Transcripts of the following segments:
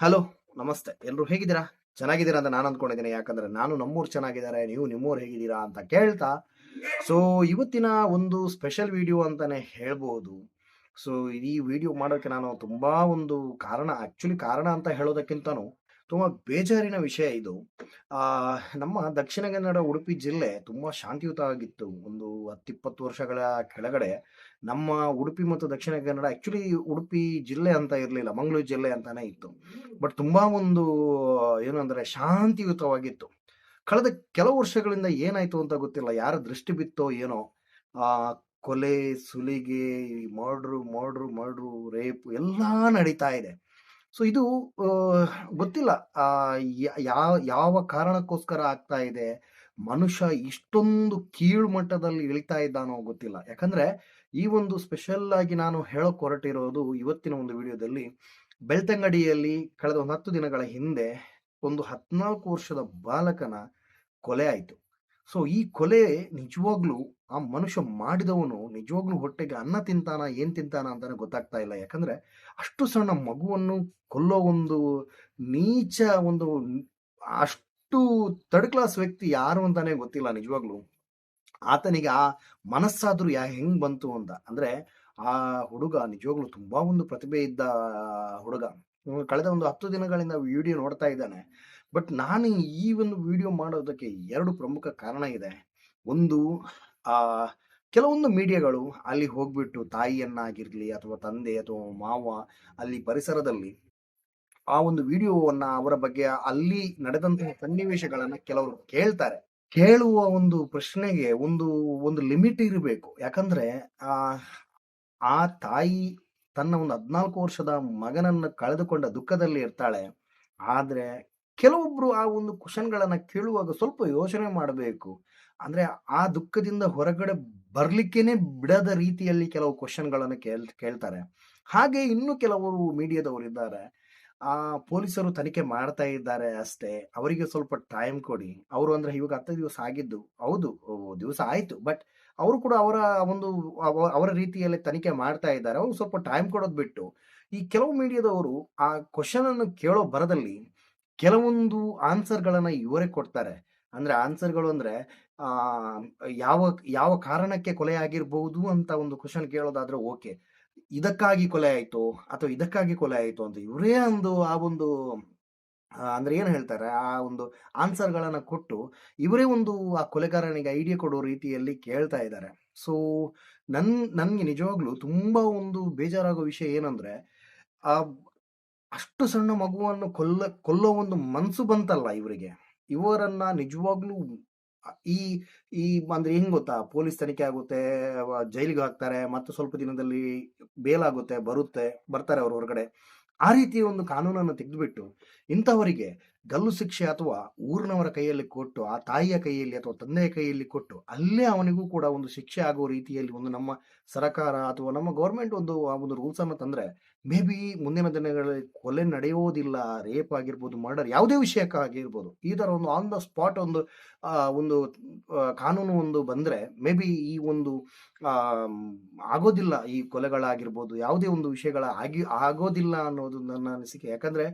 Hello, ನಮಸ್ತೆ. ಎಲ್ಲರೂ ಹೇಗಿದ್ದೀರಾ? ಚೆನ್ನಾಗಿದ್ದೀರಾ ಅಂತ ನಾನು ಅಂದ್ಕೊಂಡಿದ್ದೀನಿ. ಯಾಕಂದ್ರೆ ನಾನು ನಮ್ಮೂರು ಚೆನ್ನಾಗಿದ್ದಾರೆ, ನೀವು ನಿಮ್ಮೂರು ಹೇಗಿದ್ದೀರಾ ಅಂತ ಕೇಳ್ತಾ ಸೊ ಇವತ್ತಿನ ಒಂದು ಸ್ಪೆಷಲ್ ವಿಡಿಯೋ ಅಂತಾನೆ ಹೇಳ್ಬೋದು. ಸೊ ಈ ವಿಡಿಯೋ ಮಾಡೋಕ್ಕೆ ನಾನು ತುಂಬಾ ಒಂದು ಕಾರಣ ಆ್ಯಕ್ಚುಲಿ ಕಾರಣ ಅಂತ ಹೇಳೋದಕ್ಕಿಂತನೂ ತುಂಬಾ ಬೇಜಾರಿನ ವಿಷಯ ಇದು. ಆ, ನಮ್ಮ ದಕ್ಷಿಣ ಕನ್ನಡ, ಉಡುಪಿ ಜಿಲ್ಲೆ ತುಂಬಾ ಶಾಂತಿಯುತವಾಗಿತ್ತು. ಒಂದು ಹತ್ತಿಪ್ಪತ್ತು ವರ್ಷಗಳ ಕೆಳಗಡೆ ನಮ್ಮ ಉಡುಪಿ ಮತ್ತು ದಕ್ಷಿಣ ಕನ್ನಡ ಆಕ್ಚುಲಿ ಉಡುಪಿ ಜಿಲ್ಲೆ ಅಂತ ಇರಲಿಲ್ಲ, ಮಂಗಳೂರು ಜಿಲ್ಲೆ ಅಂತಾನೆ ಇತ್ತು. ಬಟ್ ತುಂಬಾ ಒಂದು, ಏನು ಅಂದ್ರೆ ಶಾಂತಿಯುತವಾಗಿತ್ತು. ಕಳೆದ ಕೆಲವು ವರ್ಷಗಳಿಂದ ಏನಾಯ್ತು ಅಂತ ಗೊತ್ತಿಲ್ಲ, ಯಾರ ದೃಷ್ಟಿ ಬಿತ್ತೋ ಏನೋ, ಆ, ಕೊಲೆ, ಸುಲಿಗೆ ಮರ್ಡ್ರು ಮರ್ಡ್ರು ಮರ್ಡ್ರು, ರೇಪ್ ಎಲ್ಲ ನಡೀತಾ ಇದೆ. ಸೊ ಇದು ಗೊತ್ತಿಲ್ಲ. ಯಾವ ಯಾವ ಕಾರಣಕ್ಕೋಸ್ಕರ ಆಗ್ತಾ ಇದೆ? ಮನುಷ್ಯ ಇಷ್ಟೊಂದು ಕೀಳು ಮಟ್ಟದಲ್ಲಿ ಇಳಿತಾ ಇದ್ದಾನೋ ಗೊತ್ತಿಲ್ಲ. ಯಾಕಂದ್ರೆ, ಈ ಒಂದು ಸ್ಪೆಷಲ್ ಆಗಿ ನಾನು ಹೇಳಕ್ ಹೊರಟಿರೋದು ಇವತ್ತಿನ ಒಂದು ವಿಡಿಯೋದಲ್ಲಿ ಬೆಳ್ತಂಗಡಿಯಲ್ಲಿ ಕಳೆದ ಒಂದು ಹತ್ತು ದಿನಗಳ ಹಿಂದೆ ಒಂದು ಹದಿನಾಲ್ಕು ವರ್ಷದ ಬಾಲಕನ ಕೊಲೆ ಆಯಿತು. ಸೊ, ಈ ಕೊಲೆ ನಿಜವಾಗ್ಲೂ ಆ ಮನುಷ್ಯ ಮಾಡಿದವನು ನಿಜವಾಗ್ಲೂ ಹೊಟ್ಟೆಗೆ ಅನ್ನ ತಿಂತಾನ, ಏನ್ ತಿಂತಾನ ಅಂತಾನೆ ಗೊತ್ತಾಗ್ತಾ ಇಲ್ಲ. ಯಾಕಂದ್ರೆ ಅಷ್ಟು ಸಣ್ಣ ಮಗುವನ್ನು ಕೊಲ್ಲೋ ಒಂದು ನೀಚ ಒಂದು ಅಷ್ಟು ಥರ್ಡ್ ಕ್ಲಾಸ್ ವ್ಯಕ್ತಿ ಯಾರು ಅಂತಾನೆ ಗೊತ್ತಿಲ್ಲ ನಿಜವಾಗ್ಲೂ. ಆತನಿಗೆ ಆ ಮನಸ್ಸಾದ್ರೂ ಯಾ ಹೆಂಗ್ ಬಂತು ಅಂತ. ಅಂದ್ರೆ ಆ ಹುಡುಗ ನಿಜವಾಗ್ಲೂ ತುಂಬಾ ಒಂದು ಪ್ರತಿಭೆ ಇದ್ದ ಹುಡುಗ. ಕಳೆದ ಒಂದು ಹತ್ತು ದಿನಗಳಿಂದ ವಿಡಿಯೋ ನೋಡ್ತಾ ಇದ್ದಾನೆ. ಬಟ್ ನಾನು ಈ ಒಂದು ವಿಡಿಯೋ ಮಾಡೋದಕ್ಕೆ ಎರಡು ಪ್ರಮುಖ ಕಾರಣ ಇದೆ. ಒಂದು, ಆ, ಕೆಲವೊಂದು ಮೀಡಿಯಾಗಳು ಅಲ್ಲಿ ಹೋಗ್ಬಿಟ್ಟು ತಾಯಿಯನ್ನಾಗಿರ್ಲಿ ಅಥವಾ ತಂದೆ ಅಥವಾ ಮಾವ ಅಲ್ಲಿ ಪರಿಸರದಲ್ಲಿ ಆ ಒಂದು ವಿಡಿಯೋವನ್ನ ಅವರ ಬಗ್ಗೆ ಅಲ್ಲಿ ನಡೆದಂತಹ ಸನ್ನಿವೇಶಗಳನ್ನ ಕೆಲವರು ಕೇಳ್ತಾರೆ. ಕೇಳುವ ಒಂದು ಪ್ರಶ್ನೆಗೆ ಒಂದು ಒಂದು ಲಿಮಿಟ್ ಇರಬೇಕು. ಯಾಕಂದ್ರೆ, ಆ ಆ ತಾಯಿ ತನ್ನ ಒಂದು ಹದ್ನಾಲ್ಕು ವರ್ಷದ ಮಗನನ್ನು ಕಳೆದುಕೊಂಡ ದುಃಖದಲ್ಲಿ ಇರ್ತಾಳೆ. ಆದ್ರೆ ಕೆಲವೊಬ್ರು ಆ ಒಂದು ಕ್ವಶನ್ಗಳನ್ನ ಕೇಳುವಾಗ ಸ್ವಲ್ಪ ಯೋಚನೆ ಮಾಡಬೇಕು. ಅಂದ್ರೆ ಆ ದುಃಖದಿಂದ ಹೊರಗಡೆ ಬರ್ಲಿಕ್ಕೇನೆ ಬಿಡದ ರೀತಿಯಲ್ಲಿ ಕೆಲವು ಕ್ವಶನ್ಗಳನ್ನ ಕೇಳ್, ಕೇಳ್ತಾರೆ. ಹಾಗೆ ಇನ್ನು ಕೆಲವರು ಮೀಡಿಯಾದವರು ಇದ್ದಾರೆ ಆ ಪೊಲೀಸರು ತನಿಖೆ ಮಾಡ್ತಾ ಇದ್ದಾರೆ ಅಷ್ಟೇ. ಅವರಿಗೆ ಸ್ವಲ್ಪ ಟೈಮ್ ಕೊಡಿ. ಅವರು ಅಂದ್ರೆ ಇವಾಗ ಹತ್ತು ದಿವಸ ಆಗಿದ್ದು. ಹೌದು ದಿವಸ ಆಯ್ತು. ಬಟ್ ಅವರು ಕೂಡ ಅವರ ಒಂದು ಅವರ ರೀತಿಯಲ್ಲಿ ತನಿಖೆ ಮಾಡ್ತಾ ಇದ್ದಾರೆ. ಅವ್ರು ಸ್ವಲ್ಪ ಟೈಮ್ ಕೊಡೋದು ಬಿಟ್ಟು. ಈ ಕೆಲವು ಮೀಡಿಯಾದವರು ಆ ಕ್ವಶನ್ ಅನ್ನು ಕೇಳೋ ಬರದಲ್ಲಿ ಕೆಲವೊಂದು ಆನ್ಸರ್ಗಳನ್ನು ಇವರೇ ಕೊಡ್ತಾರೆ. ಅಂದರೆ ಆನ್ಸರ್ಗಳು ಅಂದರೆ ಯಾವ ಯಾವ ಕಾರಣಕ್ಕೆ ಕೊಲೆ ಆಗಿರ್ಬೋದು ಅಂತ ಒಂದು ಕ್ವಶನ್ ಕೇಳೋದಾದ್ರೆ ಓಕೆ. ಇದಕ್ಕಾಗಿ ಕೊಲೆ ಆಯಿತು ಅಥವಾ ಇದಕ್ಕಾಗಿ ಕೊಲೆ ಆಯಿತು ಅಂತ ಇವರೇ ಒಂದು, ಆ ಒಂದು ಅಂದ್ರೆ ಏನು ಹೇಳ್ತಾರೆ, ಆ ಒಂದು ಆನ್ಸರ್ಗಳನ್ನು ಕೊಟ್ಟು ಇವರೇ ಒಂದು ಆ ಕೊಲೆಗಾರನಿಗೆ ಐಡಿಯಾ ಕೊಡೋ ರೀತಿಯಲ್ಲಿ ಕೇಳ್ತಾ ಇದ್ದಾರೆ. ಸೊ, ನನ್, ನನಗೆ ನಿಜವಾಗ್ಲೂ ತುಂಬ ಒಂದು ಬೇಜಾರಾಗೋ ವಿಷಯ ಏನಂದ್ರೆ, ಆ ಅಷ್ಟು ಸಣ್ಣ ಮಗುವನ್ನು ಕೊಲ್ಲ, ಕೊಲ್ಲೋ ಒಂದು ಮನಸ್ಸು ಬಂತಲ್ಲ ಇವರಿಗೆ. ಇವರನ್ನ ನಿಜವಾಗ್ಲೂ ಈ ಈ ಅಂದ್ರೆ ಹೆಂಗ್ ಗೊತ್ತಾ? ಪೊಲೀಸ್ ತನಿಖೆ ಆಗುತ್ತೆ ಜೈಲಿಗೆ ಹಾಕ್ತಾರೆ, ಮತ್ತೆ ಸ್ವಲ್ಪ ದಿನದಲ್ಲಿ ಬೇಲ್ ಆಗುತ್ತೆ ಬರುತ್ತೆ, ಬರ್ತಾರೆ ಅವ್ರ ಹೊರಗಡೆ. ಆ ರೀತಿಯ ಒಂದು ಕಾನೂನನ್ನು ತೆಗೆದುಬಿಟ್ಟು ಇಂಥವರಿಗೆ ಗಲ್ಲು ಶಿಕ್ಷೆ ಅಥವಾ ಊರಿನವರ ಕೈಯಲ್ಲಿ ಕೊಟ್ಟು, ಆ ತಾಯಿಯ ಕೈಯಲ್ಲಿ ಅಥವಾ ತಂದೆಯ ಕೈಯಲ್ಲಿ ಕೊಟ್ಟು, ಅಲ್ಲೇ ಅವನಿಗೂ ಕೂಡ ಒಂದು ಶಿಕ್ಷೆ ಆಗೋ ರೀತಿಯಲ್ಲಿ ಒಂದು ನಮ್ಮ ಸರ್ಕಾರ ಅಥವಾ ನಮ್ಮ ಗೌರ್ಮೆಂಟ್ ಒಂದು, ಆ ಒಂದು ರೂಲ್ಸ್ ಅನ್ನು ತಂದ್ರೆ ಮೇ ಬಿ ಮುಂದಿನ ದಿನಗಳಲ್ಲಿ ಕೊಲೆ ನಡೆಯೋದಿಲ್ಲ ರೇಪ್ ಆಗಿರ್ಬೋದು ಮರ್ಡರ್ ಯಾವುದೇ ವಿಷಯಕ್ಕಾಗಿರ್ಬೋದು ಈ ತರ ಒಂದು ಆನ್ ದ ಸ್ಪಾಟ್ ಒಂದು ಒಂದು ಕಾನೂನು ಒಂದು ಬಂದ್ರೆ ಮೇ ಬಿ ಈ ಒಂದು ಆಗೋದಿಲ್ಲ ಈ ಕೊಲೆಗಳಾಗಿರ್ಬೋದು, ಯಾವುದೇ ಒಂದು ವಿಷಯಗಳ ಆಗಿ, ಆಗೋದಿಲ್ಲ ಅನ್ನೋದು ನನ್ನ ಅನಿಸಿಕೆ. ಯಾಕಂದ್ರೆ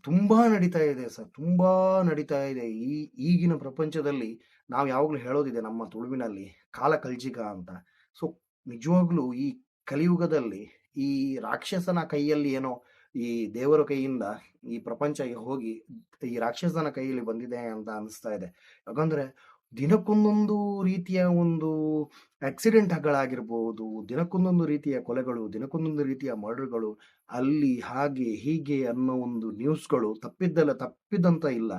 ತುಂಬಾ ನಡೀತಾ ಇದೆ ಸರ್, ತುಂಬಾ ನಡೀತಾ ಇದೆ. ಈ ಈಗಿನ ಪ್ರಪಂಚದಲ್ಲಿ ನಾವು ಯಾವಾಗ್ಲೂ ಹೇಳೋದಿದೆ ನಮ್ಮ ತುಳುವಿನಲ್ಲಿ ಕಾಲ ಕಲ್ಜಿಗ ಅಂತ. ಸೊ, ನಿಜವಾಗ್ಲೂ ಈ ಕಲಿಯುಗದಲ್ಲಿ ಈ ರಾಕ್ಷಸನ ಕೈಯಲ್ಲಿ ಏನೋ ಈ ದೇವರ ಕೈಯಿಂದ ಈ ಪ್ರಪಂಚ ಹೋಗಿ ಈ ರಾಕ್ಷಸನ ಕೈಯಲ್ಲಿ ಬಂದಿದೆ ಅಂತ ಅನಿಸ್ತಾ ಇದೆ. ಯಾಕಂದ್ರೆ ದಿನಕ್ಕೊಂದೊಂದು ರೀತಿಯ ಒಂದು ಆಕ್ಸಿಡೆಂಟ್ಗಳಾಗಿರ್ಬೋದು ದಿನಕ್ಕೊಂದೊಂದು ರೀತಿಯ ಕೊಲೆಗಳು, ದಿನಕ್ಕೊಂದೊಂದು ರೀತಿಯ ಮರ್ಡರ್ಗಳು ಅಲ್ಲಿ ಹಾಗೆ ಹೀಗೆ ಅನ್ನೋ ಒಂದು ನ್ಯೂಸ್ಗಳು ತಪ್ಪಿದ್ದಲ್ಲ, ತಪ್ಪಿದಂತ ಇಲ್ಲ.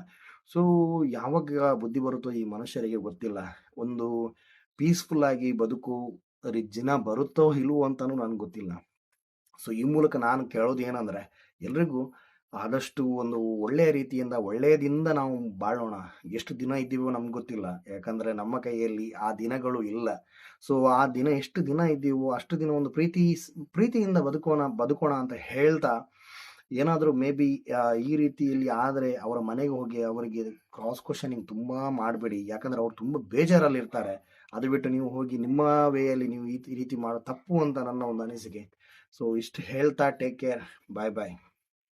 ಸೊ ಯಾವಾಗ ಬುದ್ಧಿ ಬರುತ್ತೋ ಈ ಮನುಷ್ಯರಿಗೆ ಗೊತ್ತಿಲ್ಲ. ಒಂದು ಪೀಸ್ಫುಲ್ ಆಗಿ ಬದುಕು ಜಿನ ಬರುತ್ತೋ ಇಲ್ವೋ ಅಂತಾನು ನನ್ಗೆ ಗೊತ್ತಿಲ್ಲ. ಸೊ ಈ ಮೂಲಕ ನಾನು ಕೇಳೋದು ಏನಂದ್ರೆ, ಎಲ್ರಿಗೂ ಆದಷ್ಟು ಒಂದು ಒಳ್ಳೆಯ ರೀತಿಯಿಂದ, ಒಳ್ಳೆಯದಿಂದ ನಾವು ಬಾಳೋಣ. ಎಷ್ಟು ದಿನ ಇದ್ದೀವೋ ನಮ್ಗೆ ಗೊತ್ತಿಲ್ಲ. ಯಾಕಂದರೆ ನಮ್ಮ ಕೈಯಲ್ಲಿ ಆ ದಿನಗಳು ಇಲ್ಲ. ಸೊ ಆ ದಿನ ಎಷ್ಟು ದಿನ ಇದ್ದೀವೋ, ಅಷ್ಟು ದಿನ ಒಂದು ಪ್ರೀತಿ, ಪ್ರೀತಿಯಿಂದ ಬದುಕೋಣ ಬದುಕೋಣ ಅಂತ ಹೇಳ್ತಾ, ಏನಾದರೂ ಮೇ ಬಿ ಈ ರೀತಿಯಲ್ಲಿ ಆದರೆ ಅವರ ಮನೆಗೆ ಹೋಗಿ ಅವರಿಗೆ ಕ್ರಾಸ್ ಕ್ವಶನಿಂಗ್ ತುಂಬ ಮಾಡಬೇಡಿ. ಯಾಕಂದರೆ ಅವ್ರು ತುಂಬ ಬೇಜಾರಲ್ಲಿ ಇರ್ತಾರೆ ಅದು ಬಿಟ್ಟು ನೀವು ಹೋಗಿ ನಿಮ್ಮ ವೇಯಲ್ಲಿ ನೀವು ಈ ರೀತಿ ಮಾಡೋ, ತಪ್ಪು ಅಂತ ನನ್ನ ಒಂದು ಅನಿಸಿಕೆ. ಸೊ ಇಷ್ಟು ಹೇಳ್ತಾ ಟೇಕ್ ಕೇರ್ ಬಾಯ್ ಬಾಯ್